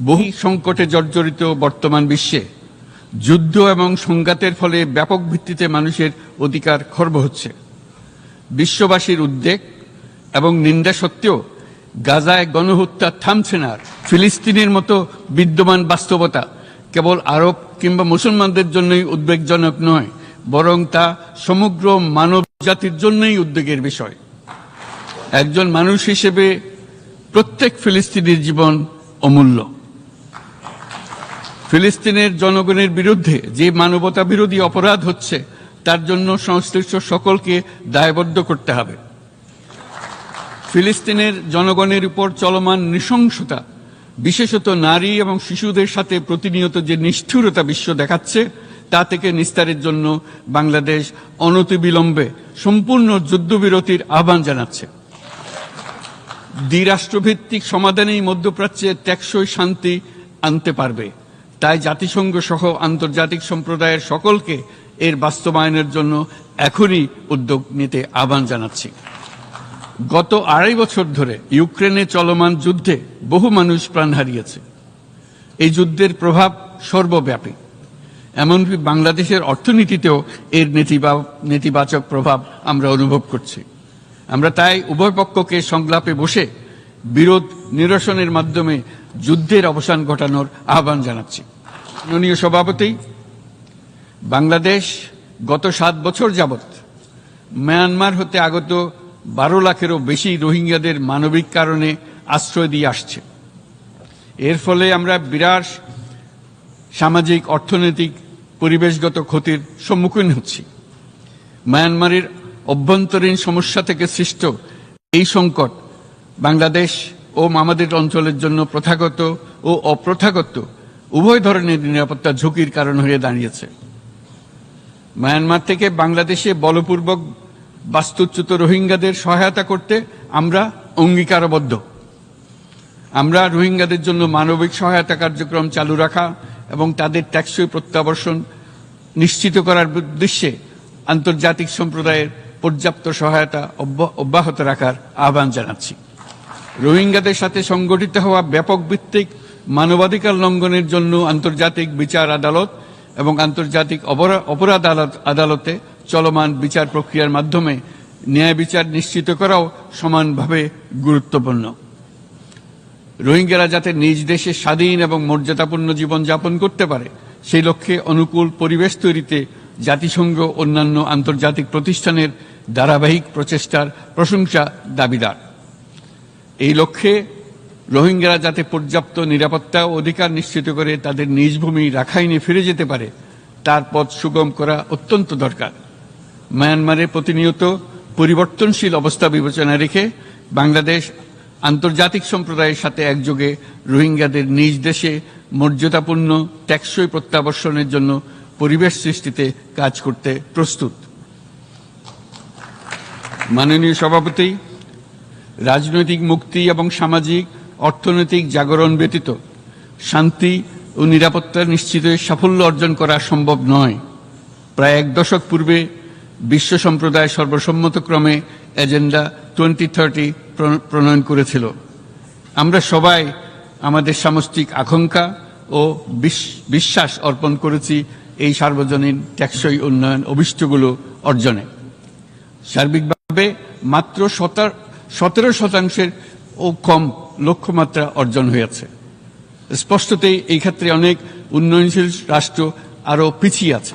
বহু সংকটে জর্জরিত বর্তমান বিশ্বে যুদ্ধ এবং সংঘাতের ফলে ব্যাপক ভিত্তিতে মানুষের অধিকার খর্ব হচ্ছে। বিশ্ববাসীর উদ্বেগ এবং নিন্দা সত্ত্বেও গাজায় গণহত্যা থামছে না। ফিলিস্তিনের মতো বিদ্যমান বাস্তবতা কেবল আরব কিংবা মুসলমানদের জন্যই উদ্বেগজনক নয়, বরং তা সমগ্র মানব জাতির জন্যই উদ্বেগের বিষয়। একজন মানুষ হিসেবে প্রত্যেক ফিলিস্তিনির জীবন অমূল্য। ফিলিস্তিনের জনগণের বিরুদ্ধে যে মানবতা বিরোধী অপরাধ হচ্ছে, তার জন্য সংশ্লিষ্ট সকলকে দায়বদ্ধ করতে হবে। ফিলিস্তিনের জনগণের উপর চলমান নৃশংসতা, বিশেষত নারী এবং শিশুদের সাথে প্রতিনিয়ত যে নিষ্ঠুরতা বিশ্ব দেখাচ্ছে, তা থেকে নিস্তারের জন্য বাংলাদেশ অনতিবিলম্বে সম্পূর্ণ যুদ্ধবিরতির আহ্বান জানাচ্ছে। দ্বিরাষ্ট্রভিত্তিক সমাধানেই মধ্যপ্রাচ্যে টেকসই শান্তি আনতে পারবে। তাই জাতিসংঘ সহ আন্তর্জাতিক সম্প্রদায়ের সকলকে এর বাস্তবায়নের জন্য এখনই উদ্যোগ নিতে আহ্বান জানাচ্ছি। গত আড়াই বছর ধরে ইউক্রেনে চলমান যুদ্ধে বহু মানুষ প্রাণ হারিয়েছে। এই যুদ্ধের প্রভাব সর্বব্যাপী। এমনকি বাংলাদেশের অর্থনীতিতেও এর নেতিবা- নেতিবাচক প্রভাব আমরা অনুভব করছি। আমরা তাই উভয় পক্ষকে সংলাপে বসে বিরোধ নিরসনের মাধ্যমে যুদ্ধের অবসান ঘটানোর আহ্বান জানাচ্ছি। মাননীয় সভাপতি, বাংলাদেশ গত সাত বছর যাবৎ মায়ানমার হতে আগত বারো লাখেরও বেশি রোহিঙ্গাদের মানবিক কারণে আশ্রয় দিয়ে আসছে। এর ফলে আমরা বিরাট সামাজিক, অর্থনৈতিক, পরিবেশগত ক্ষতির সম্মুখীন হচ্ছি। মায়ানমারের অভ্যন্তরীণ সমস্যা থেকে সৃষ্ট এই সংকট বাংলাদেশ ও আমাদের অঞ্চলের জন্য প্রথাগত ও অপ্রথাগত উভয় ধরনের নিরাপত্তা ঝুঁকির কারণ হয়ে দাঁড়িয়েছে। মায়ানমার থেকে বাংলাদেশে বলপূর্বক বাস্তুচ্যুত রোহিঙ্গাদের সহায়তা করতে আমরা অঙ্গীকারবদ্ধ। আমরা রোহিঙ্গাদের জন্য মানবিক সহায়তা কার্যক্রম চালু রাখা এবং তাদের ট্যাক্সই প্রত্যাবর্ষণ নিশ্চিত করার উদ্দেশ্যে আন্তর্জাতিক সম্প্রদায়ের পর্যাপ্ত সহায়তা অব্যাহত রাখার আহ্বান জানাচ্ছি। রোহিঙ্গাদের সাথে সংগঠিত হওয়া ব্যাপক ভিত্তিক মানবাধিকার লঙ্ঘনের জন্য আন্তর্জাতিক বিচার আদালত এবং আন্তর্জাতিক অপরা- অপরাধ আদালতে চলমান বিচার প্রক্রিয়ার মাধ্যমে ন্যায় বিচার নিশ্চিত করাও সমানভাবে গুরুত্বপূর্ণ। রোহিঙ্গারা যাতে নিজ দেশে স্বাধীন এবং মর্যাদাপূর্ণ জীবন যাপন করতে পারে, সেই লক্ষ্যে অনুকূল পরিবেশ তৈরিতে জাতিসংঘ অন্যান্য আন্তর্জাতিক প্রতিষ্ঠানের ধারাবাহিক প্রচেষ্টার প্রশংসা দাবিদার। এই লক্ষ্যে রোহিঙ্গারা যাতে পর্যাপ্ত নিরাপত্তা অধিকার নিশ্চিত করে তাদের নিজ ভূমি রাখাইনে ফিরে যেতে পারে, তার পথ সুগম করা অত্যন্ত দরকার। মায়ানমারে প্রতিনিয়ত পরিবর্তনশীল অবস্থা বিবেচনা রেখে বাংলাদেশ আন্তর্জাতিক সম্প্রদায়ের সাথে একযোগে রোহিঙ্গাদের নিজ দেশে মর্যাদাপূর্ণ টেকসই প্রত্যাবর্ষণের জন্য পরিবেশ সৃষ্টিতে কাজ করতে প্রস্তুত। মাননীয় সভাপতি রাজনৈতিক মুক্তি এবং সামাজিক, অর্থনৈতিক জাগরণ ব্যতীত শান্তি ও নিরাপত্তা নিশ্চিতে সাফল্য অর্জন করা সম্ভব নয়। প্রায় এক দশক পূর্বে বিশ্ব সম্প্রদায় সর্বসম্মতক্রমে এজেন্ডা টোয়েন্টি থার্টি প্রণয়ন করেছিল। আমরা সবাই আমাদের সামষ্টিক আকাঙ্ক্ষা ও বিশ- বিশ্বাস অর্পণ করেছি এই সার্বজনীন টেকসই উন্নয়ন অভিষ্টগুলো অর্জনে। সার্বিকভাবে মাত্র সতেরো শতাংশের ও কম লক্ষ্যমাত্রা অর্জন হয়েছে। স্পষ্টতই এই ক্ষেত্রে অনেক উন্নয়নশীল রাষ্ট্র আরও পিছিয়ে আছে।